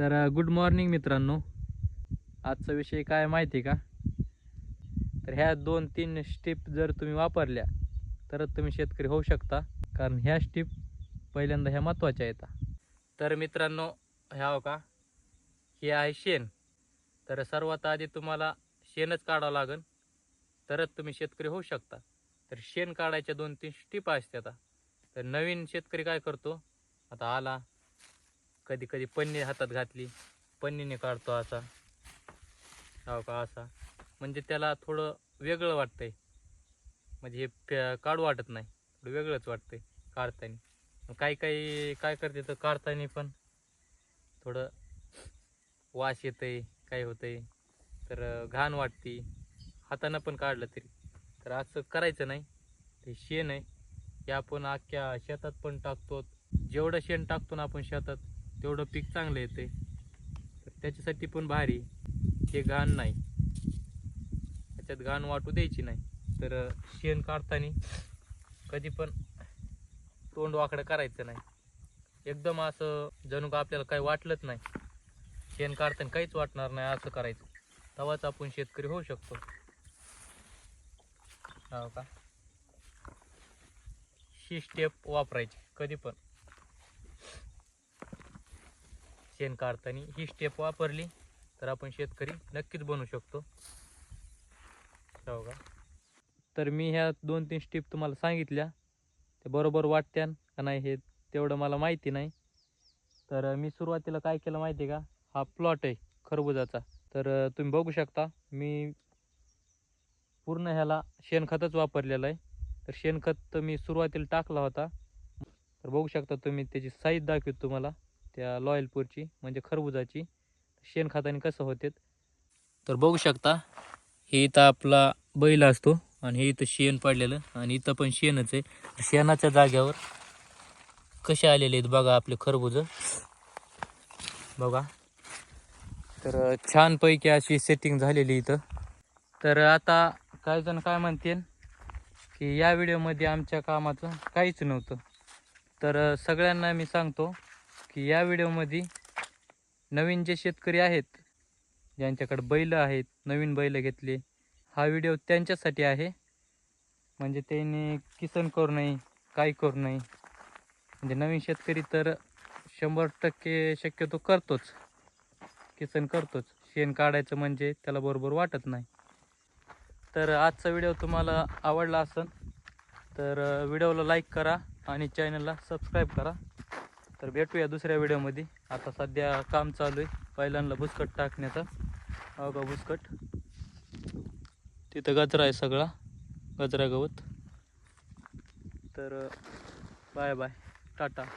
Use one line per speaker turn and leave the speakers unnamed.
तर good morning मित्रांनो. आजचा विषय काय माहिती का? तर ह्या दोन तीन स्टेप जर तुम्ही वापरल्या तरच तुम्ही शेतकरी होऊ शकता. कारण ह्या स्टेप पहिल्यांदा ह्या महत्त्वाच्या येतात तर मित्रांनो ह्या हो का हे आहे शेण. तर सर्वात आधी तुम्हाला शेणच काढावं लागेल. तरच तुम्ही शेतकरी होऊ शकता. तर शेण काढायच्या दोन तीन स्टिप असतात तर नवीन शेतकरी काय करतो? आता आला. कधी कधी पन्नी हातात घातली पन्नीने काढतो असा. हो का असा. म्हणजे त्याला थोडं वेगळं वाटतंय. म्हणजे हे काढू वाटत नाही. थोडं वेगळंच वाटतंय काढताना. मग काही काही काय करते तर काढताना पण थोडं वास येतंय काय होतंय. तर घाण वाटते. हातानं पण काढलं तरी. तर असं करायचं नाही. ते शेण आहे. हे आपण अख्ख्या शेतात पण टाकतो जेवढं शेण टाकतो ना आपण शेतात तेवढं पीक चांगलं येते तर त्याच्यासाठी पण भारी. हे घाण नाही. त्याच्यात घाण वाटू द्यायची नाही. तर शेण काढताना कधी पण तोंड वाकडं करायचं नाही. एकदम असं जणू का आपल्याला काही वाटलंच नाही. शेण काढताना काहीच वाटणार नाही असं करायचं. तेव्हाच आपण शेतकरी होऊ शकतो. हो का? ही स्टेप वापरायची कधी पण. शेण काढताना ही स्टेप वापरली तर आपण शेतकरी नक्कीच बनू शकतो. हो का? तर मी ह्या दोन तीन स्टेप तुम्हाला सांगितल्या. ते बरोबर वाटत्या का नाही हे तेवढं मला माहिती नाही. तर मी सुरुवातीला काय केलं माहिती आहे का? हा प्लॉट आहे खरबुजाचा. तर तुम्ही बघू शकता मी पूर्ण ह्याला शेणखतच वापरलेलं आहे. तर शेणखत मी सुरुवातीला टाकला होता. तर बघू शकता तुम्ही त्याची साईज दाखवतो तुम्हाला. त्या लॉयलपूरची म्हणजे खरबुजाची शेणखताने कसं होते तर बघू शकता हे इथं आपला बैल असतो आणि हे इथं शेण पडलेलं आणि इथं पण शेणच आहे. शेणाच्या जाग्यावर कसे आलेले आहेत बघा आपले खरबुज. बघा. तर छानपैकी अशी सेटिंग झालेली इथं. तर आता काही जण काय म्हणतील की या व्हिडिओमध्ये आमच्या कामाचं काहीच नव्हतं. तर सगळ्यांना मी सांगतो की या व्हिडिओमध्ये नवीन जे शेतकरी आहेत ज्यांच्याकडे बैल आहेत नवीन बैल घेतले हा व्हिडिओ त्यांच्यासाठी आहे. म्हणजे त्यांनी किसन करू नये काही करू नये. म्हणजे नवीन शेतकरी तर शंभर टक्के शक्यतो करतोच. किसन करतोच. शेण काढायचं म्हणजे त्याला बरोबर वाटत नाही. तर आजचा व्हिडिओ तुम्हाला आवडला असेल तर व्हिडिओला लाईक करा आणि चॅनलला सबस्क्राईब करा. तर भेटूया दुसऱ्या व्हिडिओमध्ये. आता सध्या काम चालू आहे. पहिल्यांदा बुसकट टाकण्याचं. हो का बुसकट? तिथं गजरा आहे सगळा. गजरा गवत. तर बाय बाय. टाटा.